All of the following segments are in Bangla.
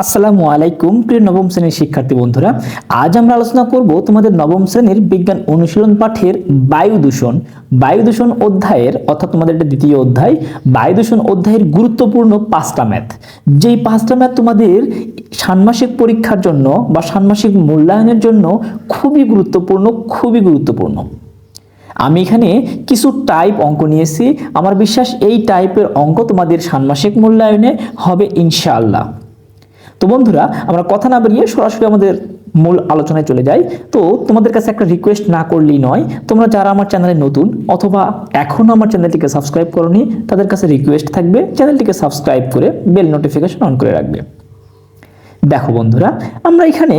আসসালামু আলাইকুম, প্রিয় নবম শ্রেণির শিক্ষার্থী বন্ধুরা। আজ আমরা আলোচনা করব তোমাদের নবম শ্রেণির বিজ্ঞান অনুশীলন পাঠের বায়ু দূষণ। বায়ু দূষণ অধ্যায়ের, অর্থাৎ তোমাদের এটা দ্বিতীয় অধ্যায়, বায়ু দূষণ অধ্যায়ের গুরুত্বপূর্ণ পাঁচটা ম্যাথ যেই পাঁচটা ম্যাথ তোমাদের ষান্মাসিক পরীক্ষার জন্য বা ষান্মাসিক মূল্যায়নের জন্য খুবই গুরুত্বপূর্ণ খুবই গুরুত্বপূর্ণ। আমি এখানে কিছু টাইপ অঙ্ক নিয়েছি। আমার বিশ্বাস এই টাইপের অঙ্ক তোমাদের ষান্মাসিক মূল্যায়নে হবে ইনশাআল্লাহ। তো বন্ধুরা, আমরা কথা না বেরিয়ে সরাসরি আমাদের মূল আলোচনায় চলে যাই। তো তোমাদের কাছে একটা রিকোয়েস্ট না করলেই নয়, তোমরা যারা আমার চ্যানেলে নতুন অথবা এখনও আমার চ্যানেলটিকে সাবস্ক্রাইব করনি, তাদের কাছে রিকোয়েস্ট থাকবে চ্যানেলটিকে সাবস্ক্রাইব করে বেল নোটিফিকেশন অন করে রাখবে। দেখো বন্ধুরা, আমরা এখানে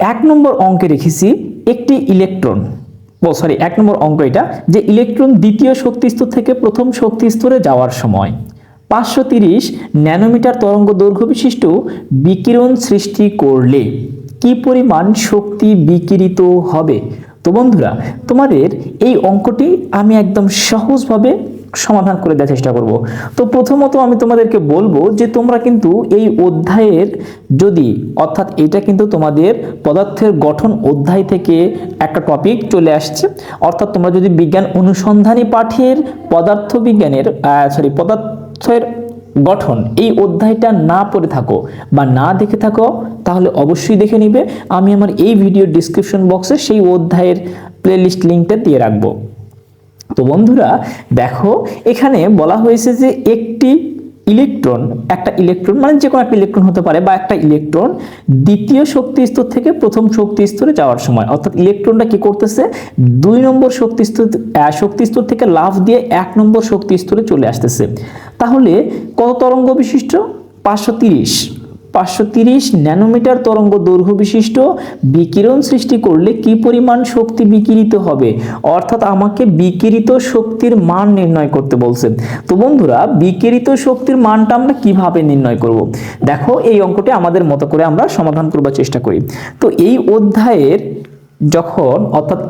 এক নম্বর অঙ্কে রেখেছি একটি ইলেকট্রন ও সরি এক নম্বর অঙ্ক এটা, যে ইলেকট্রন দ্বিতীয় শক্তি স্তর থেকে প্রথম শক্তিস্তরে যাওয়ার সময়। পাঁচশো তিরিশ ন্যানোমিটার তরঙ্গ দৈর্ঘ্য বিশিষ্ট বিকিরণ সৃষ্টি করলে কি পরিমাণ শক্তি বিকিরিত হবে? তো বন্ধুরা, তোমাদের এই অঙ্কটি আমি একদম সহজভাবে সমাধান করে দেওয়ার চেষ্টা করব। তো প্রথমত আমি তোমাদেরকে বলব যে তোমরা কিন্তু এই অধ্যায়ের যদি, অর্থাৎ এটা কিন্তু তোমাদের পদার্থের গঠন অধ্যায় থেকে একটা টপিক চলে আসছে। অর্থাৎ তোমরা যদি বিজ্ঞান অনুসন্ধানী পাঠের পদার্থ বিজ্ঞানের সরি পদার্থের গঠন এই অধ্যায়টা না পড়ে থাকো বা না দেখে থাকো, তাহলে অবশ্যই দেখে নিবে। আমি আমার এই ভিডিও ডিসক্রিপশন বক্সে সেই অধ্যায়ের প্লেলিস্ট লিঙ্কটা দিয়ে রাখব। তো বন্ধুরা, দেখো, এখানে বলা হয়েছে যে একটি ইলেকট্রন, একটা ইলেকট্রন মানে যে কোনো একটা ইলেকট্রন হতে পারে বা একটা ইলেকট্রন দ্বিতীয় শক্তি স্তর থেকে প্রথম শক্তি স্তরে যাওয়ার সময়। অর্থাৎ ইলেকট্রনটা কি করতেছে? দুই নম্বর শক্তি স্তর শক্তি স্তর থেকে লাভ দিয়ে এক নম্বর শক্তি স্তরে চলে আসতেছে। তাহলে কত তরঙ্গ বিশিষ্ট? পাঁচশো তিরিশ। পাঁচশো তিরিশ ন্যানোমিটার তরঙ্গ দৈর্ঘ্য বিশিষ্ট বিকিরণ সৃষ্টি করলে কি পরিমাণ শক্তি বিকিরিত হবে? অর্থাৎ আমাকে বিকিরিত শক্তির মান নির্ণয় করতে বলছে। তো বন্ধুরা, বিকিরিত শক্তির মানটা আমরা কীভাবে নির্ণয় করব? দেখো, এই অঙ্কটি আমাদের মতো করে আমরা সমাধান করবার চেষ্টা করি। তো এই অধ্যায়ের যখন, অর্থাৎ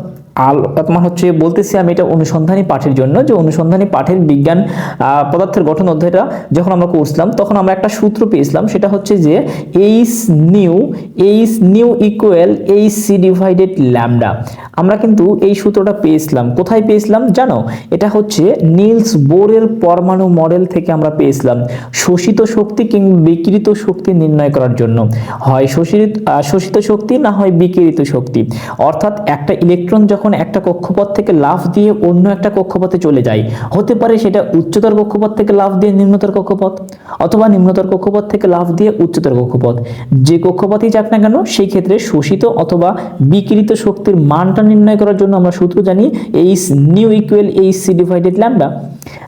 আল তোমার হচ্ছে, বলতেছি আমি এটা অনুসন্ধানী পাঠের জন্য, যে অনুসন্ধানী পাঠের বিজ্ঞান পদার্থের গঠন অধ্যায়টা যখন আমরা করছিলাম, তখন আমরা একটা সূত্র পেয়েছিলাম, সেটা হচ্ছে যে H nu H nu equal H C divided lambda আমরা কিন্তু এই সূত্রটা পেয়েছিলাম। কোথায় পেয়েছিলাম? জানো? এটা হচ্ছে নিলস বোরের পরমাণু মডেল থেকে আমরা পেয়েছিলাম, শোষিত শক্তি কিংবা বিকৃত শক্তি নির্ণয় করার জন্য। হয় শোষিত শোষিত শক্তি না হয় বিকৃত শক্তি। অর্থাৎ একটা ইলেকট্রন যখন একটা কক্ষপথ থেকে লাফ দিয়ে অন্য একটা কক্ষপথে চলে যায়, হতে পারে সেটা উচ্চতর কক্ষপথ থেকে লাভ দিয়ে নিম্নতর কক্ষপথ অথবা নিম্নতর কক্ষপথ থেকে লাফ দিয়ে উচ্চতর কক্ষপথ। যে কক্ষপথই যাক না কেন, সেই ক্ষেত্রে শোষিত অথবা বিকৃত শক্তির মানটা নির্ণয় করার জন্য আমরা সূত্র জানি H nu equal H C divided lambda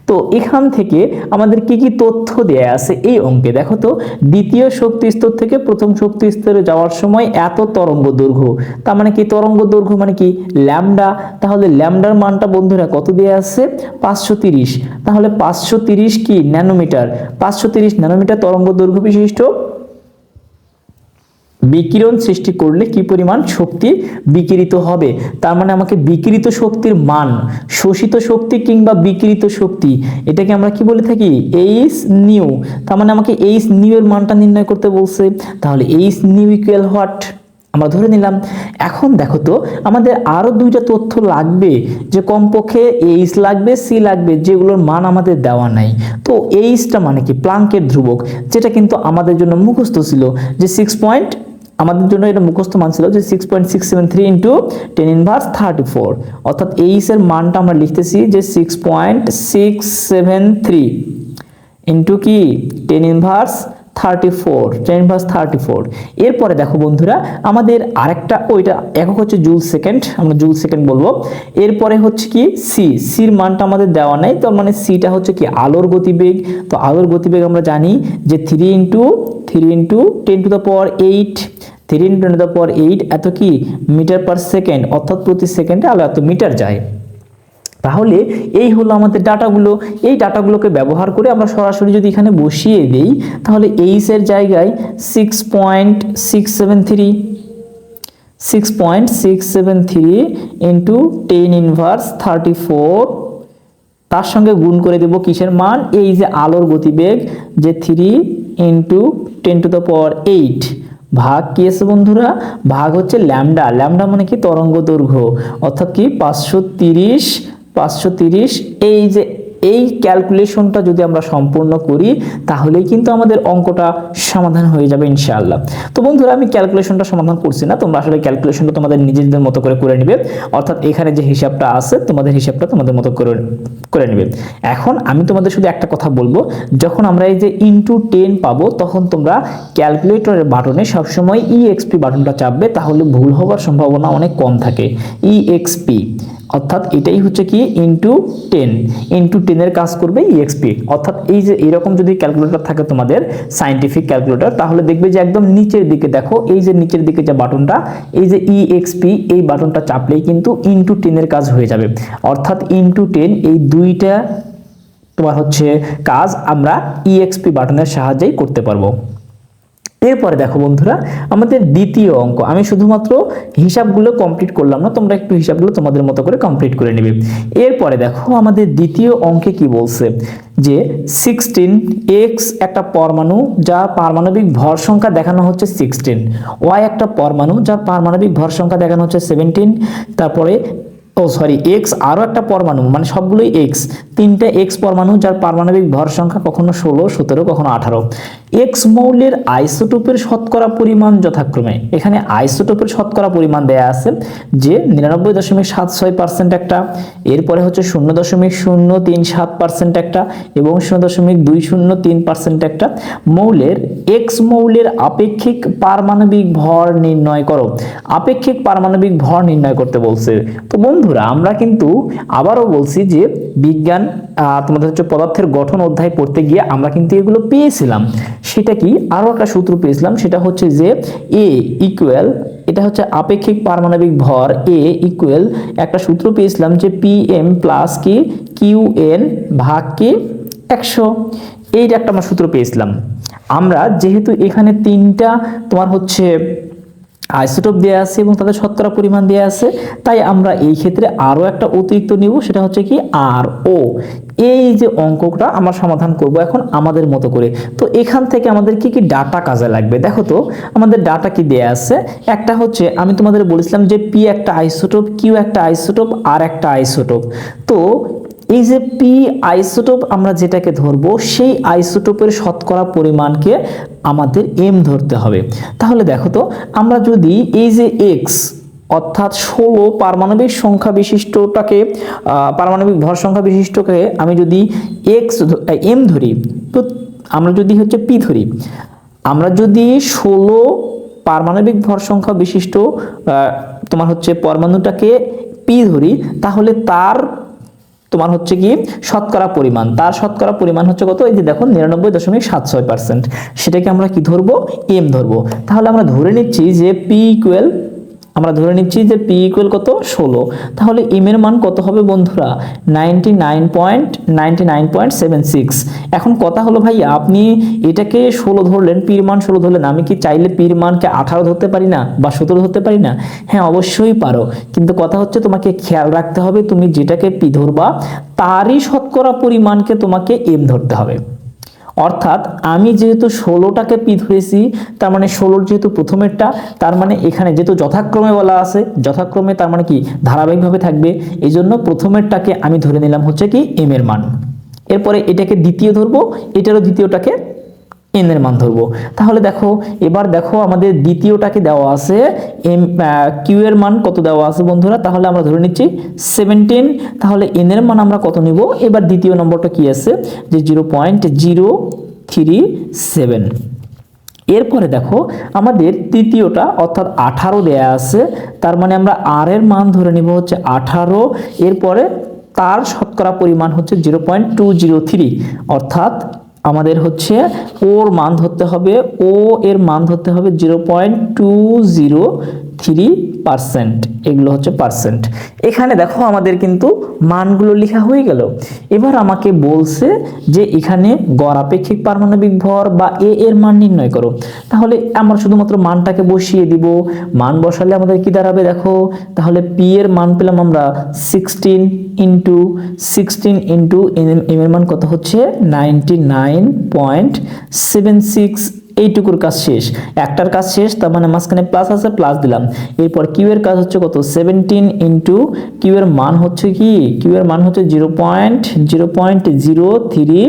তো এখান থেকে আমাদের কি কি তথ্য দেয়া আছে এই অঙ্কে? দেখো তো, দ্বিতীয় শক্তি স্তর থেকে প্রথম শক্তি স্তরে যাওয়ার সময় এত তরঙ্গ দৈর্ঘ্য। তার মানে কি তরঙ্গ দৈর্ঘ্য মানে কি? ল্যামডা। তাহলে ল্যামডার মানটা বন্ধুরা কত দেয়া আছে? পাঁচশো তিরিশ। তাহলে পাঁচশো তিরিশ কি? ন্যানোমিটার। পাঁচশো তিরিশ ন্যানোমিটার তরঙ্গ দৈর্ঘ্য বিশিষ্ট। বিকিরণ সৃষ্টি করলে কি পরিমাণ শক্তি বিকিরিত হবে? তার মানে আমাকে বিকিরিত শক্তির মান, শোষিত শক্তি কিংবা বিকিরিত শক্তি, এটাকে আমরা কি বলে থাকি? এইচ নিউ তার মানে আমাকে এইচ নিউ এর মানটা নির্ণয় করতে বলছে। তাহলে এইচ নিউ ইকুয়াল হোয়াট আমরা ধরে নিলাম। এখন দেখো তো, আমাদের আরও দুইটা তথ্য লাগবে যে কমপক্ষে এইচ লাগবে সি লাগবে, যেগুলোর মান আমাদের দেওয়া নাই। তো এইচটা মানে কি? প্লাঙ্কের ধ্রুবক, যেটা কিন্তু আমাদের জন্য মুখস্থ ছিল, যে সিক্স পয়েন্ট আমাদের জন্য এটা মুখস্থ মান ছিল যে six point six seven three into ten inverse thirty four অর্থাৎ এইচ এর মানটা আমরা লিখতেছি যে six point six seven three into কি? Ten inverse thirty four ten inverse thirty four এরপরে দেখো বন্ধুরা, আমাদের আরেকটা, ওইটা একক হচ্ছে জুল সেকেন্ড আমরা জুল সেকেন্ড বলব। এরপরে হচ্ছে কি? সি সির মানটা আমাদের দেওয়া নাই তো মানে সিটা হচ্ছে কি? আলোর গতিবেগ। তো আলোর গতিবেগ আমরা জানি যে three into three into ten to the power eight three into the power eight এত কি? মিটার পার সেকেন্ড অর্থাৎ প্রতি সেকেন্ডে আলো এত মিটার যায়। তাহলে এই হলো আমাদের ডাটাগুলো। এই ডাটাগুলোকে ব্যবহার করে আমরা সরাসরি যদি এখানে বসিয়ে দিই, তাহলে এইসের জায়গায় six point six seven three six point six seven three into ten inverse thirty four তার সঙ্গে গুণ করে দেব কিসের মান? এই যে আলোর গতিবেগ, যে three into ten to the power eight ভাগ কি এসে বন্ধুরা? ভাগ হচ্ছে ল্যামডা। ল্যামডা মানে কি? তরঙ্গ দৈর্ঘ্য অর্থাৎ কি? পাঁচশো তিরিশ পাঁচশো তিরিশ, এই যে এই ক্যালকুলেশনটা যদি আমরা সম্পূর্ণ করি, তাহলেই কিন্তু আমাদের অঙ্কটা সমাধান হয়ে যাবে ইনশাআল্লাহ। তো বন্ধুরা, আমি ক্যালকুলেশনটা সমাধান করছি না, তোমরা আসলে ক্যালকুলেশনটা তোমাদের নিজেদের মতো করে করে নেবে। অর্থাৎ এখানে যে হিসাবটা আছে, তোমাদের হিসাবটা তোমাদের মতো করে করে নেবে। এখন আমি তোমাদের শুধু একটা কথা বলব, যখন আমরা এই যে ইনটু টেন পাবো, তখন তোমরা ক্যালকুলেটরের বাটনে সবসময় ইএক্সপি বাটনটা চাপবে, তাহলে ভুল হওয়ার সম্ভাবনা অনেক কম থাকে। ইএক্সপি অর্থাৎ এটাই হচ্ছে কি ইনটু টেন ইনটু টেনের কাজ করবে ইএক্সপি অর্থাৎ এই যে এরকম যদি ক্যালকুলেটর থাকে তোমাদের সাইন্টিফিক ক্যালকুলেটর তাহলে দেখবে যে একদম নিচের দিকে দেখো, এই যে নিচের দিকে যে বাটনটা, এই যে ইএক্সপি এই বাটনটা চাপলেই কিন্তু ইনটু টেনের কাজ হয়ে যাবে। অর্থাৎ ইনটু টেন এই দুইটা তোমার হচ্ছে কাজ আমরা ইএক্সপি বাটনের সাহায্যেই করতে পারব। এরপরে দেখো বন্ধুরা, আমাদের দ্বিতীয় অঙ্ক। আমি শুধুমাত্র হিসাবগুলো কমপ্লিট করলাম না, তোমরা একটু হিসাবগুলো তোমাদের মতো করে কমপ্লিট করে নেবে। এরপরে দেখো, আমাদের দ্বিতীয় অঙ্কে কি বলছে? যে সিক্সটিন এক্স একটা পরমাণু যার পারমাণবিক ভর সংখ্যা দেখানো হচ্ছে সিক্সটিন ওয়াই একটা পরমাণু যার পারমাণবিক ভর সংখ্যা দেখানো হচ্ছে সেভেন্টিন তারপরে ও সরি এক্স আরও একটা পরমাণু মানে সবগুলোই এক্স তিনটে এক্স পরমাণু, যার পারমাণবিক ভর সংখ্যা কখনো ষোলো, সতেরো, কখনো আঠারো। এক্স মৌলের আইসোটোপের শতকরা পরিমাণ যথাক্রমে। এখানে আইসোটোপের শতকরা পরিমাণ দেয়া আছে যে নিরানব্বই দশমিক সাত ছয় পার্সেন্ট একটা, এরপরে হচ্ছে শূন্য দশমিক শূন্য তিন সাত পার্সেন্ট একটা এবং শূন্য দশমিক দুই শূন্য তিন পার্সেন্ট একটা। মৌলের এক্স মৌলের আপেক্ষিক পারমাণবিক ভর নির্ণয় করো। আপেক্ষিক পারমাণবিক ভর নির্ণয় করতে বলছে। তো বন্ধুরা, আমরা কিন্তু আবারও বলছি যে বিজ্ঞান তোমাদের হচ্ছে পদার্থের গঠন অধ্যায় পড়তে গিয়ে আমরা কিন্তু এগুলো পেয়েছিলাম। সেটা কি? আরও একটা সূত্র পেয়েছিলাম, সেটা হচ্ছে যে এ ইকুয়াল এটা হচ্ছে আপেক্ষিক পারমাণবিক ভর এ ইকুয়াল একটা সূত্র পেয়েছিলাম যে পি এম প্লাস কি কিউ এন ভাগ কি একশো। এইটা একটা আমরা সূত্র পেয়েছিলাম। আমরা যেহেতু এখানে তিনটা তোমার হচ্ছে আইসোটোপ দেওয়া আছে এবং তাদের শতকরা পরিমাণ দেওয়া আছে। তাই আমরা এই ক্ষেত্রে আরও একটা অতিরিক্ত নিব, সেটা হচ্ছে কি আর ও এই যে অঙ্কটা আমরা সমাধান করব এখন আমাদের মতো করে। তো এখান থেকে আমাদের কি কি ডাটা কাজে লাগবে? দেখো তো, আমাদের ডাটা কি দেয়া আছে? একটা হচ্ছে, আমি তোমাদের বলেছিলাম যে পি একটা আইসোটোপ, কিউ একটা আইসোটোপ, আর একটা আইসোটোপ। তো এই যে পি আইসোটোপ আমরা যেটাকে ধরবো, সেই আইসোটোপের শতকরা পরিমাণকে আমাদের এম ধরতে হবে। তাহলে দেখো তো, আমরা যদি এই যে এক্স অর্থাৎ ষোলো পারমাণবিক সংখ্যা বিশিষ্টটাকে পারমাণবিক ভর সংখ্যা বিশিষ্টকে আমি যদি এক্স এম ধরি, তো আমরা যদি হচ্ছে পি ধরি, আমরা যদি ষোলো পারমাণবিক ভর সংখ্যা বিশিষ্ট তোমার হচ্ছে পরমাণুটাকে পি ধরি, তাহলে তার তোমার হচ্ছে কি? শতকরা পরিমাণ। তার শতকরা পরিমাণ হচ্ছে কত? এই যে দেখো, নিরানব্বই দশমিক সাত ছয় পার্সেন্ট। সেটাকে আমরা কি ধরবো? এম ধরবো। তাহলে আমরা ধরে নিচ্ছি যে পি ইকুয়াল আমরা ধরে নিচ্ছি যে পি ইকুয়াল কত? ষোলো। তাহলে এম এর মান কত হবে বন্ধুরা? Ninety nine point ninety nine point seven six এখন কথা হলো ভাই, আপনি এটাকে ষোলো ধরলেন পির মান ষোলো ধরলেন, আমি কি চাইলে পির মানকে আঠারো ধরতে পারি না বা সতেরো ধরতে পারি না? হ্যাঁ অবশ্যই পারো। কিন্তু কথা হচ্ছে তোমাকে খেয়াল রাখতে হবে, তুমি যেটাকে পি ধরবা, তারই শতকরা পরিমাণকে তোমাকে এম ধরতে হবে। অর্থাৎ আমি যেহেতু ষোলোটাকে পি ধরেছি তার মানে ষোলোর যেহেতু প্রথমেরটা, তার মানে এখানে যেহেতু যথাক্রমে বলা আছে, যথাক্রমে তার মানে কি? ধারাবাহিকভাবে থাকবে। এই জন্য প্রথমেরটাকে আমি ধরে নিলাম হচ্ছে কি এম এর মান। এরপরে এটাকে দ্বিতীয় ধরবো, এটারও দ্বিতীয়টাকে এন এর মান ধরবো। তাহলে দেখো, এবার দেখো আমাদের দ্বিতীয়টাকে দেওয়া আছে, এম কিউ এর মান কত দেওয়া আছে বন্ধুরা? তাহলে আমরা ধরে নিচ্ছি সেভেন্টিন তাহলে এন এর মান আমরা কত নিব? এবার দ্বিতীয় নম্বরটা কি আছে? যে zero point zero three seven. এরপরে দেখো, আমাদের তৃতীয়টা, অর্থাৎ আঠারো দেয়া আছে, তার মানে আমরা আর এর মান ধরে নিব হচ্ছে আঠারো, এরপরে তার শতকরা পরিমাণ হচ্ছে zero point two zero three, অর্থাৎ আমাদের হচ্ছে ওর মান ধরতে হবে ও এর মান ধরতে হবে zero point two zero three percent এগুলো হচ্ছে পার্সেন্ট এখানে দেখো আমাদের কিন্তু মানগুলো লেখা হয়ে গেল। এবার আমাকে বলছে যে এখানে গড় আপেক্ষিক পারমাণবিক ভর বা এ এর মান নির্ণয় করো। তাহলে আমরা শুধুমাত্র মানটাকে বসিয়ে দিব। মান বসালে আমাদের কি দাঁড়াবে দেখো? তাহলে পি এর মান পেলাম আমরা sixteen into sixteen into M এর মান কত হচ্ছে? Ninety nine point seven six এইটুকুর কাজ শেষ। একটার কাজ শেষ, তার মানে মাঝখানে প্লাস আছে প্লাস দিলাম। এরপর কিউ এর কাজ হচ্ছে কত? সেভেন্টিন ইন্টু কিউ এর মান হচ্ছে কি? কিউ এর মান হচ্ছে zero point zero point zero three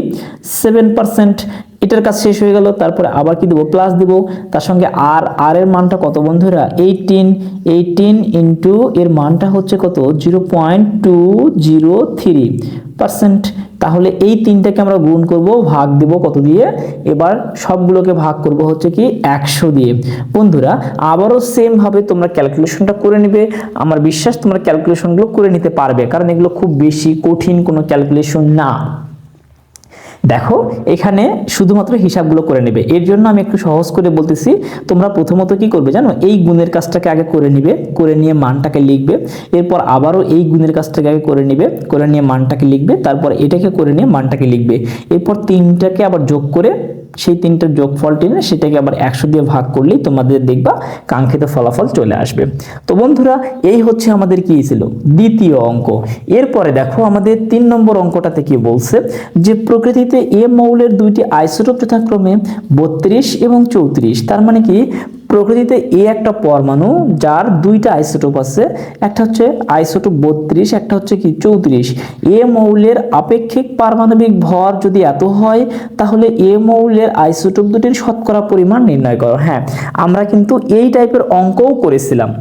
seven percent এটার কাজ শেষ হয়ে গেল, তারপরে আবার কি দেবো? প্লাস দেবো। তার সঙ্গে আর আর এর মানটা কত বন্ধুরা? এইটিন এইটিন ইন্টু এর মানটা হচ্ছে কত? Zero point two zero three percent তাহলে এই তিনটাকে আমরা গুণ করব, ভাগ দেব কত দিয়ে? এবার সবগুলোকে ভাগ করব হচ্ছে কি একশো দিয়ে। বন্ধুরা, আবারও সেম ভাবে তোমরা ক্যালকুলেশনটা করে নেবে। আমার বিশ্বাস তোমরা ক্যালকুলেশনগুলো করে নিতে পারবে, কারণ এগুলো খুব বেশি কঠিন কোনো ক্যালকুলেশন না। দেখো, এখানে শুধুমাত্র হিসাবগুলো করে নেবে। এর জন্য আমি একটু সহজ করে বলতেছি, তোমরা প্রথমত কি করবে জানো? এই গুণের কাজটাকে আগে করে নিবে, করে নিয়ে মানটাকে লিখবে, এরপর আবারও এই গুণের কাজটাকে আগে করে নিবে, করে নিয়ে মানটাকে লিখবে, তারপর এটাকে করে নিয়ে মানটাকে লিখবে। এরপর তিনটাকে আবার যোগ করে সেই তিনটার যোগফল টেনে সেটাকে আবার একশো দিয়ে ভাগ করলেই তোমাদের দেখবা কাঙ্ক্ষিত ফলাফল চলে আসবে। তো বন্ধুরা, এই হচ্ছে আমাদের কি ছিল? দ্বিতীয় অঙ্ক। এরপরে দেখো, আমাদের তিন নম্বর অঙ্কটাতে কি বলছে? যে প্রকৃতিতে এ মৌলের দুইটি আইসোটোপ যথাক্রমে বত্রিশ এবং চৌত্রিশ। তার মানে কি? প্রকৃতিতে এ একটা পরমাণু যার দুইটা আইসোটোপ আছে, একটা হচ্ছে আইসোটোপ বত্রিশ, একটা হচ্ছে কি চৌত্রিশ। এ মৌলের আপেক্ষিক পারমাণবিক ভর যদি এত হয়, তাহলে এ মৌলের আইসোটোপ দুটির শতকরা পরিমাণ নির্ণয় করো। হ্যাঁ আমরা কিন্তু এই টাইপের অঙ্কও করেছিলাম।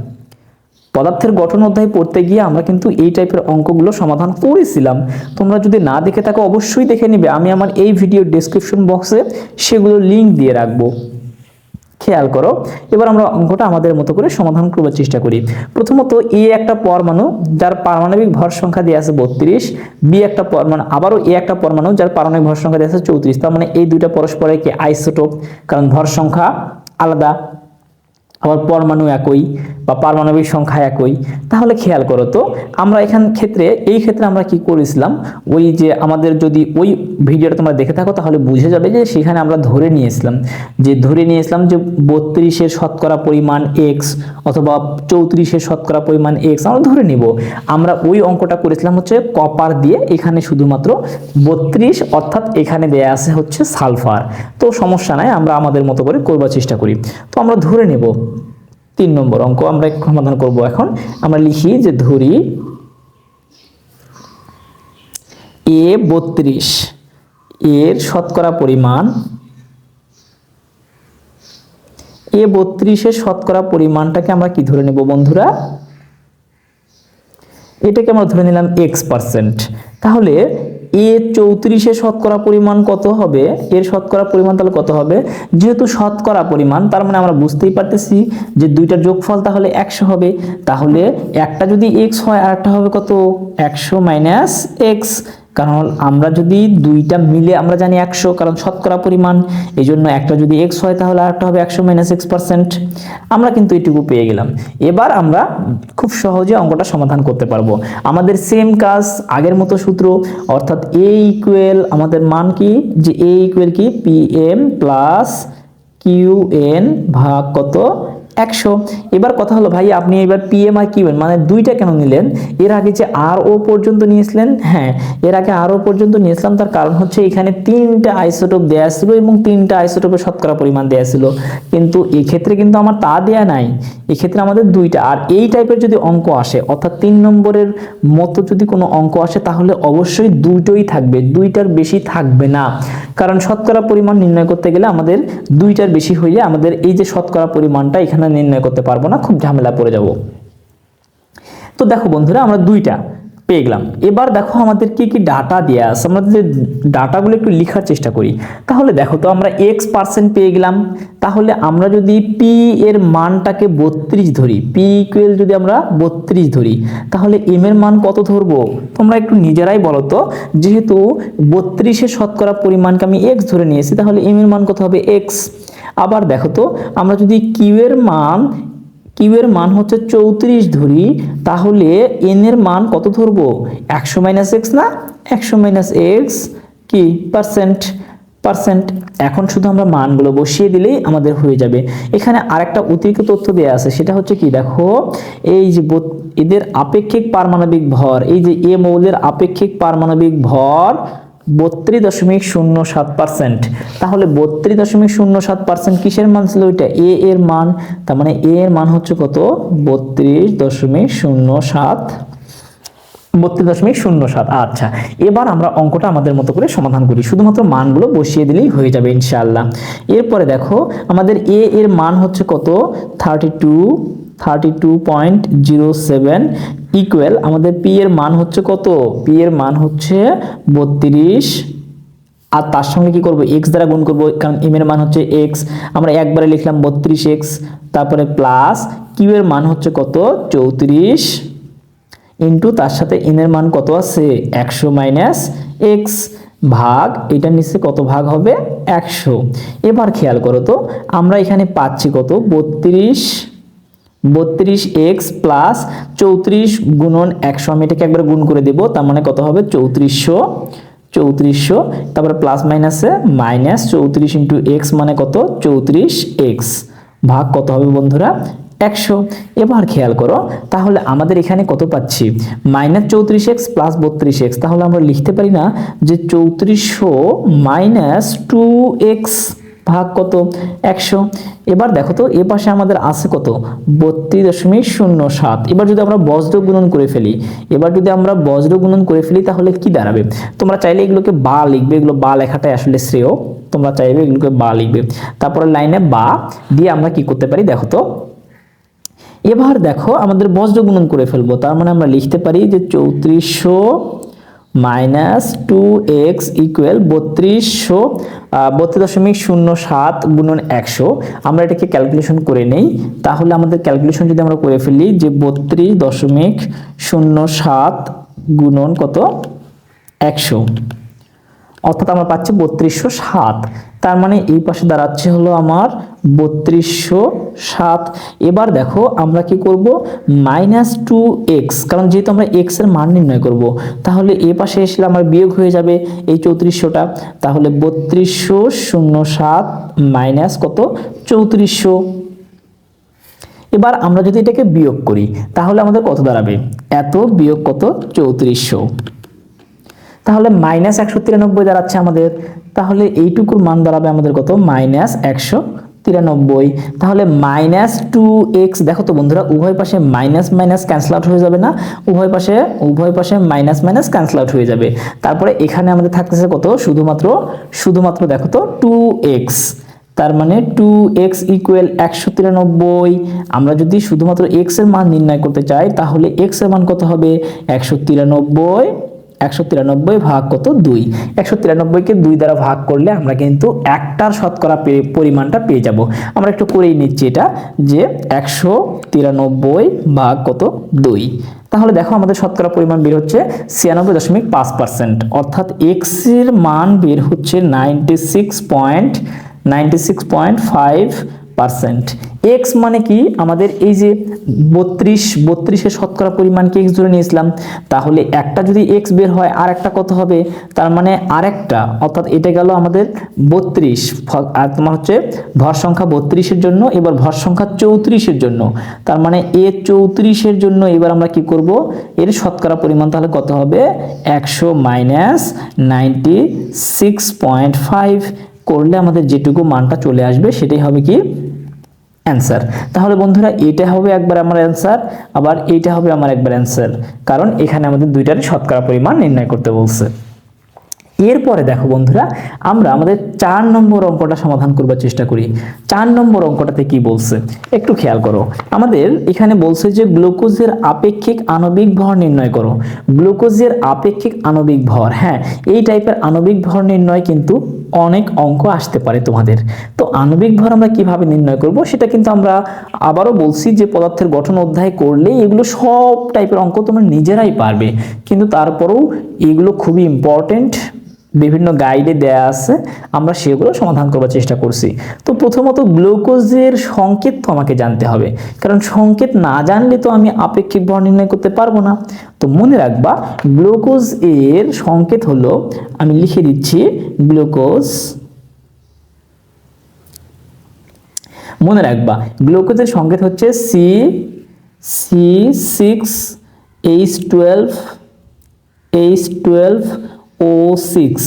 পদার্থের গঠন অধ্যায় পড়তে গিয়ে আমরা কিন্তু এই টাইপের অঙ্কগুলো সমাধান করেছিলাম। তোমরা যদি না দেখে থাকো, অবশ্যই দেখে নিবে। আমি আমার এই ভিডিও ডেসক্রিপশন বক্সে সেগুলো লিংক দিয়ে রাখব। খেয়াল করো। এবার আমরা অঙ্কটা আমাদের মতো করে সমাধান করবার চেষ্টা করি। প্রথমত এ একটা পরমাণু, যার পারমাণবিক ভর সংখ্যা দিয়ে আছে বত্রিশ। বি একটা পরমাণু, আবারও এ একটা পরমাণু, যার পারমাণবিক ভর সংখ্যা দিয়ে আছে চৌত্রিশ। তার মানে এই দুইটা পরস্পরের কি আইসোটোপ, কারণ ভর সংখ্যা আলাদা। আবার পরমাণু একই বা পারমাণবিক সংখ্যা একই, তাহলে খেয়াল করো তো, আমরা এখান ক্ষেত্রে, এই ক্ষেত্রে আমরা কি করেছিলাম? ওই যে আমাদের যদি ওই ভিডিওটা তোমরা দেখে থাকো, তাহলে বুঝে যাবে যে সেখানে আমরা ধরে নিয়েছিলাম। যে ধরে নিয়েছিলাম যে বত্রিশের শতকরা পরিমাণ এক্স অথবা চৌত্রিশের শতকরা পরিমাণ এক্স আমরা ধরে নিব। আমরা ওই অঙ্কটা করেছিলাম হচ্ছে কপার দিয়ে, এখানে শুধুমাত্র বত্রিশ, অর্থাৎ এখানে দেয়া আছে হচ্ছে সালফার তো সমস্যা নাই, আমরা আমাদের মতো করে করবার চেষ্টা করি। তো আমরা ধরে নেব। তিন নম্বর অঙ্ক আমরা সমাধান করব এখন। আমরা লিখি যে ধরি এ বত্রিশ। এর শতকরা পরিমাণ এ বত্রিশের শতকরা পরিমাণটাকে আমরা কি ধরে নেব বন্ধুরা? এটাকে আমরা ধরে নিলাম এক্স পার্সেন্ট তাহলে এ চৌত্রিশে শতকরা পরিমাণ কত হবে? এর শতকরা পরিমাণ তাহলে কত হবে? যেহেতু শতকরা পরিমাণ, তার মানে আমরা বুঝতেই পারতেছি যে দুইটার যোগফল তাহলে একশো হবে। তাহলে একটা যদি এক্স হয় আর একটা হবে কত? একশো মাইনাস এক্স কারণ আমরা যদি দুইটা মিলে আমরা জানি একশো, কারণ শতকরা পরিমাণ এই জন্য একটা যদি এক্স হয় তাহলে আরেকটা হবে একশো মাইনাস এক্স পার্সেন্ট আমরা কিন্তু এটুকু পেয়ে গেলাম। এবার আমরা খুব সহজে অঙ্কটা সমাধান করতে পারব। আমাদের সেম কাজ, আগের মতো সূত্র, অর্থাৎ এ ইকুয়েল আমাদের মান কি? যে এ ইকুয়েল কি? P M plus Q N ভাগ কত? একশো। এবার কথা হলো, ভাই, আপনি এবার পিএম আর কিউএন মানে দুইটা কেন নিলেন? এর আগে যে আর ও পর্যন্ত নিয়েছিলেন হ্যাঁ এর আগে আর ও পর্যন্ত নিয়েছিলাম, তার কারণ হচ্ছে এখানে তিনটা আইসোটোপ দেয়া ছিল এবং তিনটা আইসোটোপের শতকরা পরিমাণ দেয়া ছিল। কিন্তু এক্ষেত্রে কিন্তু আমার তা দেয়া নাই। এক্ষেত্রে আমাদের দুইটা। আর এই টাইপের যদি অঙ্ক আসে, অর্থাৎ তিন নম্বরের মতো যদি কোনো অঙ্ক আসে, তাহলে অবশ্যই দুইটোই থাকবে। দুইটার বেশি থাকবে না। কারণ শতকরা পরিমাণ নির্ণয় করতে গেলে আমাদের দুইটার বেশি হয়ে আমাদের এই যে শতকরা পরিমাণটা এখানে নির্ণয় করতে পারব না খুব ঝামেলা পড়ে যাব। তো দেখো বন্ধুরা আমরা দুইটা পেয়ে গেলাম। এবার দেখো আমাদের কি কি ডাটা দেওয়া আছে। আমরা যে ডাটাগুলো একটু লেখার চেষ্টা করি, তাহলে দেখো তো আমরা এক্স পার্সেন্ট পেয়ে গেলাম। তাহলে আমরা যদি পি এর মানটাকে বত্রিশ ধরি পি ইকুয়েল যদি আমরা বত্রিশ ধরি, তাহলে এম এর মান কত ধরবো? তোমরা একটু নিজেরাই বলো তো। যেহেতু বত্রিশের শতকরা পরিমাণকে আমি এক্স ধরে নিয়েছি, তাহলে এম এর মান কত হবে? এক্স আবার দেখো তো, আমরা যদি কিউ এর মান কিউ এর মান হচ্ছে চৌত্রিশ ধরি, তাহলে এন এর মান কত ধরবো? একশো মাইনাস এক্স না? একশো মাইনাস এক্স কি? পার্সেন্ট পার্সেন্ট এখন শুধু আমরা মানগুলো বসিয়ে দিলেই আমাদের হয়ে যাবে। এখানে আরেকটা অতিরিক্ত তথ্য দেওয়া আছে, সেটা হচ্ছে কি, দেখো, এই যে এদের আপেক্ষিক পারমাণবিক ভর, এই যে এ মৌলের আপেক্ষিক পারমাণবিক ভর বত্রিশ দশমিক শূন্য সাত পার্সেন্ট তাহলে বত্রিশ দশমিক শূন্য সাত পার্সেন্ট কিসের মান ছিল ওইটা? এ এর মান, তার মানে এ এর মান হচ্ছে কত? বত্রিশ দশমিক শূন্য সাত। বত্রিশ দশমিক শূন্য সাত আচ্ছা। এবার আমরা অঙ্কটা আমাদের মতো করে সমাধান করি। শুধুমাত্র মানগুলো বসিয়ে দিলেই হয়ে যাবে ইনশাআল্লাহ। এরপরে দেখো, আমাদের এ এর মান হচ্ছে কত? Thirty two thirty two point zero seven equal আমাদের পি এর মান হচ্ছে কত? পি এর মান হচ্ছে বত্রিশ। আর তার সঙ্গে কি করব? এক্স দ্বারা গুণ করব, কারণ এম এর মান হচ্ছে এক্স আমরা একবারে লিখলাম বত্রিশ এক্স তারপরে প্লাস কিউ এর মান হচ্ছে কত? চৌত্রিশ। ইন্টু তার সাথে এন এর মান কত আছে? একশো মাইনাস এক্স ভাগ, এটার নিচে কত ভাগ হবে? একশো। এবার খেয়াল করো তো, আমরা এখানে পাচ্ছি কত? বত্রিশ। বত্রিশ এক্স প্লাস চৌত্রিশ গুণন একশো, আমি এটাকে একবার গুণ করে দেবো, তার মানে কত হবে? চৌত্রিশশো চৌত্রিশশো, তারপরে প্লাস মাইনাসে মাইনাস চৌত্রিশ ইন্টু এক্স মানে কত? চৌত্রিশ এক্স। ভাগ কত হবে বন্ধুরা? একশো। এবার খেয়াল করো, তাহলে আমাদের এখানে কত পাচ্ছি? মাইনাস চৌত্রিশ এক্স প্লাস বত্রিশ এক্স। তাহলে আমরা লিখতে পারি না যে চৌত্রিশশো মাইনাস টু এক্স ভাগ কত? একশো। এবার দেখো তো, এ পাশে আমাদের আছে কত? বত্রিশ দশমিক শূন্য সাত। এবার যদি আমরা বজ্র গুণন করে ফেলি, এবার যদি আমরা বজ্র গুণন করে ফেলি, তাহলে কি দাঁড়াবে? তোমরা চাইলে এগুলোকে বা লিখবে, এগুলো বা লেখাটাই আসলে শ্রেয়। তোমরা চাইবে এগুলোকে বা লিখবে। তারপরে লাইনে বা দিয়ে আমরা কি করতে পারি? দেখো তো, এবার দেখো আমাদের বজ্র গুণন করে ফেলব। তার মানে আমরা লিখতে পারি যে চৌত্রিশশো মাইনাস টু এক্স ইকুয়াল বত্রিশশো বত্রিশ দশমিক শূন্য সাত গুণন একশো। আমরা এটাকে ক্যালকুলেশন করে নেই। তাহলে আমাদের ক্যালকুলেশন যদি আমরা করে ফেলি যে বত্রিশ দশমিক শূন্য সাত গুণন কত? একশো। অর্থাৎ আমরা পাচ্ছি বত্রিশশো সাত। তার মানে এই পাশে দাঁড়াচ্ছে হলো আমার বত্রিশশো সাত। এবার দেখো আমরা কি করব? মাইনাস টু এক্স, কারণ যেহেতু আমরা এক্সের মান নির্ণয় করব, তাহলে এ পাশে এসে আমার বিয়োগ হয়ে যাবে এই চৌত্রিশশোটা। তাহলে বত্রিশশো শূন্য সাত মাইনাস কত? চৌত্রিশশো। এবার আমরা যদি এটাকে বিয়োগ করি, তাহলে আমাদের কত দাঁড়াবে? এত বিয়োগ কত? চৌত্রিশশো। তাহলে মাইনাস একশো তিরানব্বই দাঁড়াচ্ছে আমাদের। তাহলে এইটুকুর মান দাঁড়াবে আমাদের কত? মাইনাস একশো তিরানব্বই। তাহলে মাইনাস টু এক্স, দেখো তো বন্ধুরা, উভয় পাশে মাইনাস মাইনাস ক্যান্সেল আউট হয়ে যাবে না? উভয় পাশে উভয় পাশে মাইনাস মাইনাস ক্যান্সেল আউট হয়ে যাবে। তারপরে এখানে আমাদের থাকতেছে কত? শুধুমাত্র শুধুমাত্র দেখো তো, টু এক্স। তার মানে টু এক্স ইকুয়াল একশো তিরানব্বই। আমরা যদি শুধুমাত্র এক্সের মান নির্ণয় করতে চাই, তাহলে এক্সের মান কত হবে? একশো তিরানব্বই একশো তিরানব্বই ভাগ কত? দুই। একশো তিরানব্বইকে দুই দ্বারা ভাগ করলে আমরা কিন্তু একটার শতকরা পরিমাণটা পেয়ে যাব। আমরা একটু করেই নিচ্ছি এটা, যে একশো তিরানব্বই ভাগ কত? দুই। তাহলে দেখো আমাদের শতকরা পরিমাণ বের হচ্ছে ছিয়ানব্বই দশমিক পাঁচ পার্সেন্ট। অর্থাৎ এক্সের মান বের হচ্ছে ninety six point ninety six point five percent. X মানে কি? আমাদের এই যে বত্রিশ বত্রিশের শতকরা পরিমাণকে এক্স ধরে নিয়েছিলাম? তাহলে একটা যদি এক্স বের হয় আর একটা কত হবে? তার মানে আরেকটা, অর্থাৎ এটা গেল আমাদের বত্রিশ। আর তোমার হচ্ছে ভর সংখ্যা বত্রিশের জন্য, এবার ভর সংখ্যা চৌত্রিশের জন্য। তার মানে এ চৌত্রিশের জন্য এবার আমরা কি করব? এর শতকরা পরিমাণ তাহলে কত হবে? একশো minus ninety six point five. করলে আমাদের যেটুকু মানটা চলে আসবে, সেটাই হবে কি? অ্যান্সার তাহলে বন্ধুরা এটা হবে একবার আমার অ্যান্সার আবার এইটা হবে আমার একবার অ্যান্সার কারণ এখানে আমাদের দুইটার শতকরা পরিমাণ নির্ণয় করতে বলছে। এরপরে দেখো বন্ধুরা, আমরা আমাদের চার নম্বর অঙ্কটা সমাধান করবার চেষ্টা করি। চার নম্বর অঙ্কটাতে কি বলছে? একটু খেয়াল করো। আমাদের এখানে বলছে যে গ্লুকোজের আপেক্ষিক আণবিক ভর নির্ণয় করো। গ্লুকোজের আপেক্ষিক আণবিক ভর হ্যাঁ এই টাইপের আণবিক ভর নির্ণয় কিন্তু অনেক অঙ্ক আসতে পারে তোমাদের। তো আণবিক ভর আমরা কীভাবে নির্ণয় করব সেটা কিন্তু আমরা আবারও বলছি যে পদার্থের গঠন অধ্যায় করলে এগুলো সব টাইপের অঙ্ক তোমরা নিজেরাই পারবে। কিন্তু তারপরেও এগুলো খুবই ইম্পর্টেন্ট বিভিন্ন গাইডে দেয়া আছে, আমরা সেগুলো সমাধান করার চেষ্টা করছি। তো প্রথমত গ্লুকোজের সংকেত তো আমাকে জানতে হবে, কারণ সংকেত না জানলে তো আমি আপেক্ষিক ভর নির্ণয় করতে পারব না। তো মনে রাখবা, গ্লুকোজ এর সংকেত হলো, আমি লিখে দিচ্ছি গ্লুকোজ, মনে রাখবা, গ্লুকোজের সংকেত হচ্ছে C C six H twelve H twelve O six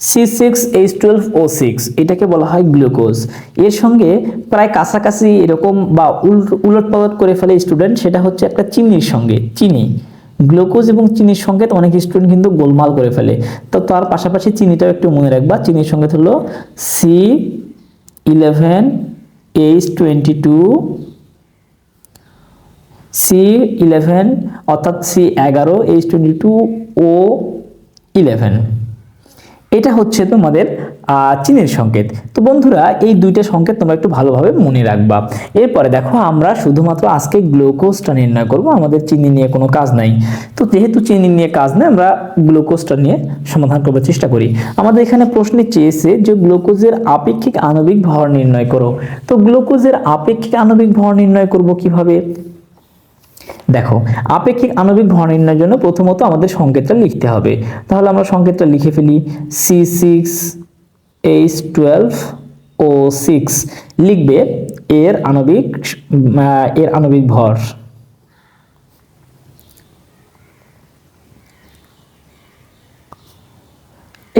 C six H twelve O six এটাকে বলা হয় গ্লুকোজ এর সঙ্গে প্রায় কাছাকাছি এরকম বা উলট পালট করে ফেলে স্টুডেন্ট সেটা হচ্ছে একটা চিনির সঙ্গে, চিনি। গ্লুকোজ এবং চিনির সঙ্গে অনেক স্টুডেন্ট কিন্তু গোলমাল করে ফেলে। তো তার পাশাপাশি চিনিটাও একটু মনে রাখবা, চিনির সঙ্গে হলো C eleven H twenty two C eleven অর্থাৎ সি এগারো H twenty two O eleven. এটা হচ্ছে তোমাদের চিনির সংকেত। তো বন্ধুরা, এই দুইটা সংকেত তোমরা একটু ভালোভাবে মনে রাখবা। এরপরে দেখো, আমরা শুধুমাত্র আজকে গ্লুকোজটা নির্ণয় করব, আমাদের চিনি নিয়ে কোনো কাজ নাই। তো যেহেতু চিনি নিয়ে কাজ নেই, আমরা গ্লুকোজটা নিয়ে সমাধান করবার চেষ্টা করি। আমাদের এখানে প্রশ্নে চেয়েছে যে গ্লুকোজের আপেক্ষিক আণবিক ভর নির্ণয় করো। তো গ্লুকোজের আপেক্ষিক আণবিক ভর নির্ণয় করব কীভাবে? দেখো, আপেক্ষিক আণবিক ভর নির্ণয়ের জন্য প্রথমত আমাদের সংকেতটা লিখতে হবে। তাহলে আমরা সংকেতটা লিখে ফেলি C six H twelve O six লিখবে এর আণবিক এর আণবিক ভর।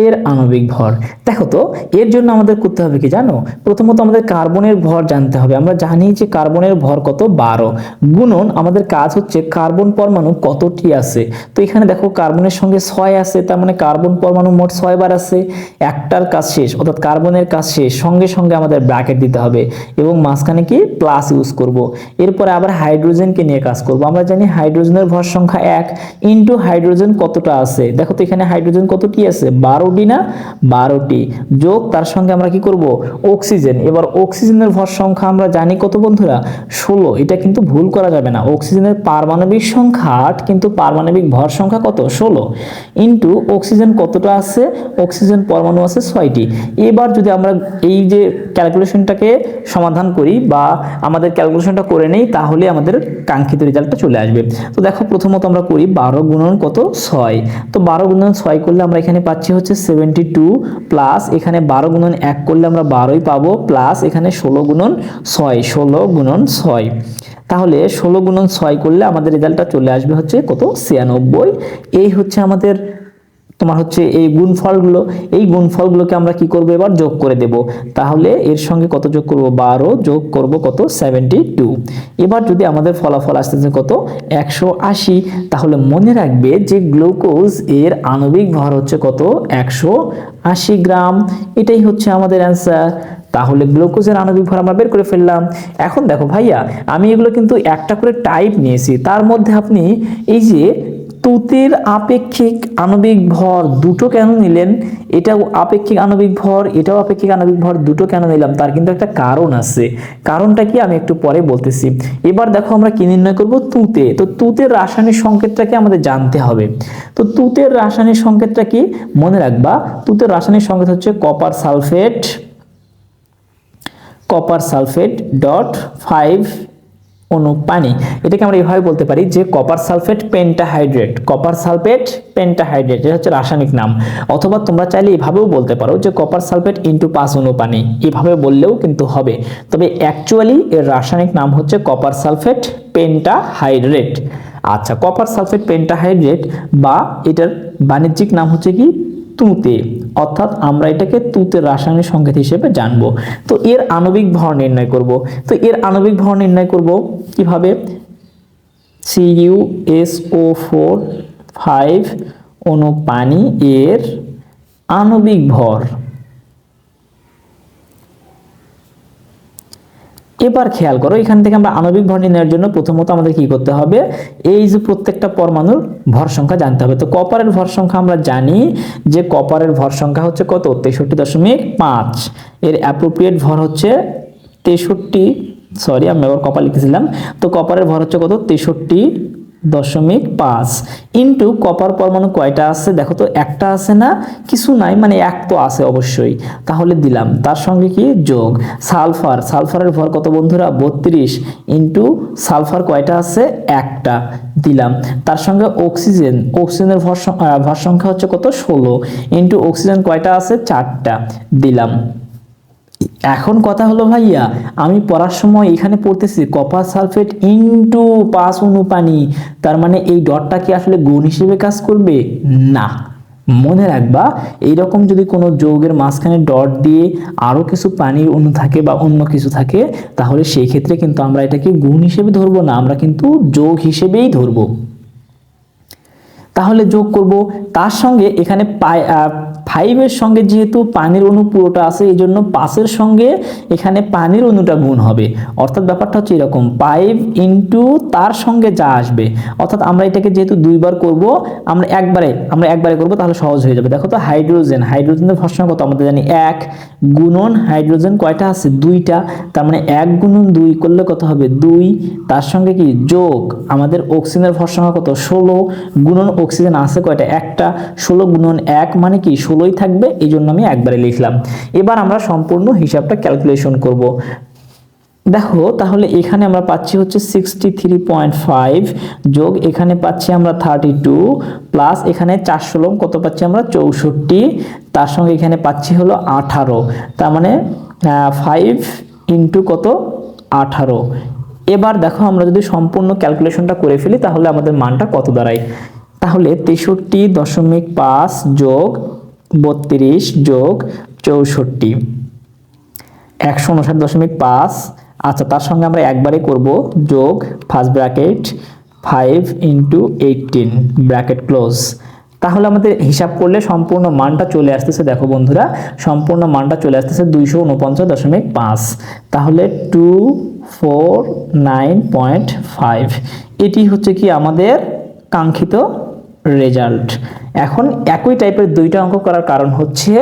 এর আণবিক ভর। দেখো তো, এর জন্য আমাদের করতে হবে কি জানো? প্রথমত আমাদের কার্বনের ভর জানতে হবে। আমরা জানি যে কার্বনের ভর কত? বারো। গুণন, আমাদের কাজ হচ্ছে কার্বন পরমাণু কতটি আছে? তো এখানে দেখো, কার্বনের সঙ্গে ছয় আছে, তার মানে কার্বন পরমাণু মোট ছয় বার আছে। একটার কাজ শেষ, অর্থাৎ কার্বনের কাজ শেষ। সঙ্গে সঙ্গে আমাদের ব্র্যাকেট দিতে হবে এবং মাঝখানে কি? প্লাস ইউজ করব। এরপরে আবার হাইড্রোজেনকে নিয়ে কাজ করব। আমরা জানি হাইড্রোজেনের ভর সংখ্যা এক। ইন্টু হাইড্রোজেন কতটা আছে? দেখো তো, এখানে হাইড্রোজেন কতটি আছে? বারোটি না? বারোটি। যোগ, তার সঙ্গে আমরা কি করব? অক্সিজেন। এবার অক্সিজেনের ভর সংখ্যা আমরা জানি কত বন্ধুরা? ষোলো। এটা কিন্তু ভুল করা যাবে না। অক্সিজেনের পারমাণবিক সংখ্যা আট, কিন্তু পারমাণবিক ভর সংখ্যা কত? ষোলো। ইন্টু অক্সিজেন কতটা আছে? অক্সিজেন পরমাণু আছে ছয়টি। এবার যদি আমরা এই যে ক্যালকুলেশনটাকে সমাধান করি বা আমাদের ক্যালকুলেশনটা করে নেই, তাহলে আমাদের কাঙ্ক্ষিত রেজাল্টটা চলে আসবে। তো দেখো, প্রথমত আমরা করি বারো গুণন কত? ছয়। তো বারো গুণন ছয় করলে আমরা এখানে পাচ্ছি হচ্ছে সেভেন্টি টু প্লাস এখানে বারো গুণন এক করলে আমরা বারোই পাবো প্লাস এখানে ষোলো গুণন ছয়, ষোলো গুণন ছয়। তাহলে ষোলো গুণন ছয় করলে আমাদের রেজাল্টটা চলে আসবে হচ্ছে কত? ছিয়ানব্বই। এই হচ্ছে আমাদের তোমার হচ্ছে এই গুণফলগুলো, এই গুণফলগুলোকে আমরা কি করব এবার যোগ করে দেব। তাহলে এর সঙ্গে কত যোগ করব? বারো যোগ করব কত? সেভেন্টি টু এবার যদি আমাদের ফলাফল আসতেছে কত? একশো আশি। তাহলে মনে রাখবে যে গ্লুকোজ এর আণবিক ভর হচ্ছে কত? একশো আশি গ্রাম। এটাই হচ্ছে আমাদের অ্যান্সার। তাহলে গ্লুকোজের আণবিক ভর আমরা বের করে ফেললাম। এখন দেখো ভাইয়া, আমি এগুলো কিন্তু একটা করে টাইপ নিয়েছি। তার মধ্যে আপনি এই যে তুতের আপেক্ষিক আণবিক ভর দুটো কেন নিলেন? এটাও আপেক্ষিক আণবিক ভর, এটাও আপেক্ষিক আণবিক ভর, দুটো কেন নিলাম? তার কিন্তু একটা কারণ আছে। কারণটা কি আমি একটু পরে বলতেছি। এবার দেখো আমরা কি নির্ণয় করব? তুতে। তো তুতের রাসায়নিক সংকেতটাকে আমাদের জানতে হবে। তো তুতের রাসায়নিক সংকেতটা কি? মনে রাখবা, তুতের রাসায়নিক সংকেত হচ্ছে copper sulphate copper sulphate dot five অনু পানি এটাকে আমরা এভাবে বলতে পারি যে copper sulphate pentahydrate copper sulphate pentahydrate এটা হচ্ছে রাসায়নিক নাম। অথবা তোমরা চাইলে এভাবেও বলতে পারো যে কপার সালফেট ইন্টু পাঁচ অনু পানি এভাবে বললেও কিন্তু হবে। তবে অ্যাকচুয়ালি এর রাসায়নিক নাম হচ্ছে কপার সালফেট পেন্টাহাইড্রেট আচ্ছা কপার সালফেট পেন্টাহাইড্রেট বা এটার বাণিজ্যিক নাম হচ্ছে কি? তুঁতে, অর্থাৎ আমরা এটাকে তুতে রাসায়নিক সংকেত হিসেবে জানব। তো এর আণবিক ভর নির্ণয় করব। তো এর আণবিক ভর নির্ণয় করব কীভাবে? C U S O four five অনুপানি এর আণবিক ভর। এবার খেয়াল করো, এখান থেকে আমরা আণবিক ভর নির্ণয়ের জন্য প্রথমত আমাদের কি করতে হবে? এই যে প্রত্যেকটা পরমাণুর ভর সংখ্যা জানতে হবে। তো কপারের ভর সংখ্যা আমরা জানি যে কপারের ভর সংখ্যা হচ্ছে কত? তেষট্টি দশমিক পাঁচ। এর অ্যাপ্রোপ্রিয়েট ভর হচ্ছে তেষট্টি সরি আমি আবার কপার লিখেছিলাম। তো কপারের ভর হচ্ছে কত? তেষট্টি দশমিক পাঁচ। ইন্টু কপার পরমাণু কয়টা আছে? দেখো তো, একটা আছে না, কিছু নাই মানে এক তো আছে অবশ্যই। তাহলে দিলাম, তার সঙ্গে কি? যোগ। সালফার, সালফারের ভর কত বন্ধুরা? বত্রিশ। ইন্টু সালফার কয়টা আছে? একটা। দিলাম, তার সঙ্গে অক্সিজেন অক্সিজেনের ভর ভর সংখ্যা হচ্ছে কত? ষোলো। ইন্টু অক্সিজেন কয়টা আছে? চারটা। দিলাম। এখন কথা হলো, ভাইয়া, আমি পড়ার সময় এখানে পড়তেছি কপার সালফেট ইনটু পাঁচ অনু পানি তার মানে এই ডটটা কি আসলে গুণ হিসেবে কাজ করবে? না। মনে রাখবা, এইরকম যদি কোনো যৌগের মাঝখানে ডট দিয়ে আরও কিছু পানির অণু থাকে বা অন্য কিছু থাকে, তাহলে সেই ক্ষেত্রে কিন্তু আমরা এটাকে গুণ হিসেবে ধরবো না, আমরা কিন্তু যোগ হিসেবেই ধরবো। তাহলে যোগ করব। তার সঙ্গে এখানে ফাইভের সঙ্গে যেহেতু পানির অণু পুরোটা আছে, এই জন্য পাঁচের সঙ্গে এখানে পানির অণুটা গুণ হবে। অর্থাৎ ব্যাপারটা হচ্ছে এরকম ফাইভ ইন্টু তার সঙ্গে যা আসবে, অর্থাৎ আমরা এটাকে যেহেতু দুইবার করব, আমরা একবারে আমরা একবারে করব, তাহলে সহজ হয়ে যাবে। দেখো তো হাইড্রোজেন হাইড্রোজেনের ভর্ষণ কত? আমাদের জানি এক গুণন হাইড্রোজেন কয়টা আছে? দুইটা। তার মানে এক গুণন দুই করলে কত হবে? দুই। তার সঙ্গে কি? যোগ। আমাদের অক্সিজেনের ভর্ষণ কত? ষোলো। গুণন অক্সিজেন আছে কয়টা? একটা। ষোলো গুণন এক মানে কি? ষোলোই থাকবে এই জন্য আমি একবারে লিখলাম। এবার আমরা সম্পূর্ণ হিসাবটা ক্যালকুলেশন করব। দেখো, তাহলে এখানে আমরা পাচ্ছি হচ্ছে সিক্সটি থ্রি পয়েন্ট ফাইভ যোগ, এখানে পাচ্ছি আমরা থার্টি টু প্লাস এখানে চারশো ষোলো কত পাচ্ছি আমরা? চৌষট্টি। তার সঙ্গে এখানে পাচ্ছি হলো আঠারো। তার মানে ফাইভ ইন্টু কত? আঠারো। এবার দেখো, আমরা যদি সম্পূর্ণ ক্যালকুলেশনটা করে ফেলি, তাহলে আমাদের মানটা কত দাঁড়ায়? তাহলে তেষট্টি দশমিক পাঁচ যোগ বত্রিশ যোগ চৌষট্টি। একশো উনষাট দশমিক পাঁচ। আচ্ছা তার সঙ্গে আমরা একবারে করব যোগ first bracket five into eighteen bracket close তাহলে আমাদের হিসাব করলে সম্পূর্ণ মানটা চলে আসতেছে, দেখো বন্ধুরা, সম্পূর্ণ মানটা চলে আসতেছে দুইশো উনপঞ্চাশ দশমিক পাঁচ। তাহলে two four nine point five এটি হচ্ছে কি আমাদের কাঙ্ক্ষিত রেজাল্ট এখন একই টাইপের দুইটা অঙ্ক করার কারণ হচ্ছে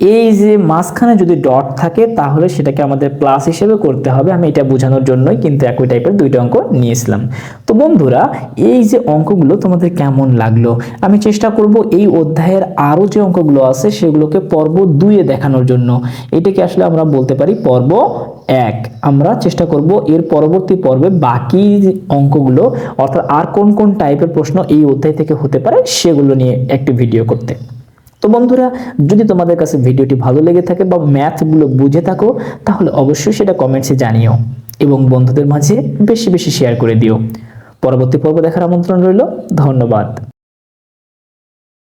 এই যে মাঝখানে যদি ডট থাকে, তাহলে সেটাকে আমাদের প্লাস হিসেবে করতে হবে। আমি এটা বোঝানোর জন্যই কিন্তু একই টাইপের দুইটা অঙ্ক নিয়েছিলাম। তো বন্ধুরা, এই যে অঙ্কগুলো তোমাদের কেমন লাগল? আমি চেষ্টা করব এই অধ্যায়ের আরও যে অঙ্কগুলো আছে, সেগুলোকে পর্ব দুইয়ে দেখানোর জন্য। এটাকে আসলে আমরা বলতে পারি পর্ব এক। আমরা চেষ্টা করব এর পরবর্তী পর্বে বাকি অঙ্কগুলো, অর্থাৎ আর কোন কোন টাইপের প্রশ্ন এই অধ্যায় থেকে হতে পারে, সেগুলো নিয়ে একটি ভিডিও করতে। তো বন্ধুরা, যদি তোমাদের কাছে ভিডিওটি ভালো লেগে থাকে বা ম্যাথগুলো বুঝে থাকো, তাহলে অবশ্যই সেটা কমেন্টসে জানিও এবং বন্ধুদের মাঝে বেশি বেশি শেয়ার করে দিও। পরবর্তী পর্ব দেখার আমন্ত্রণ রইল, ধন্যবাদ।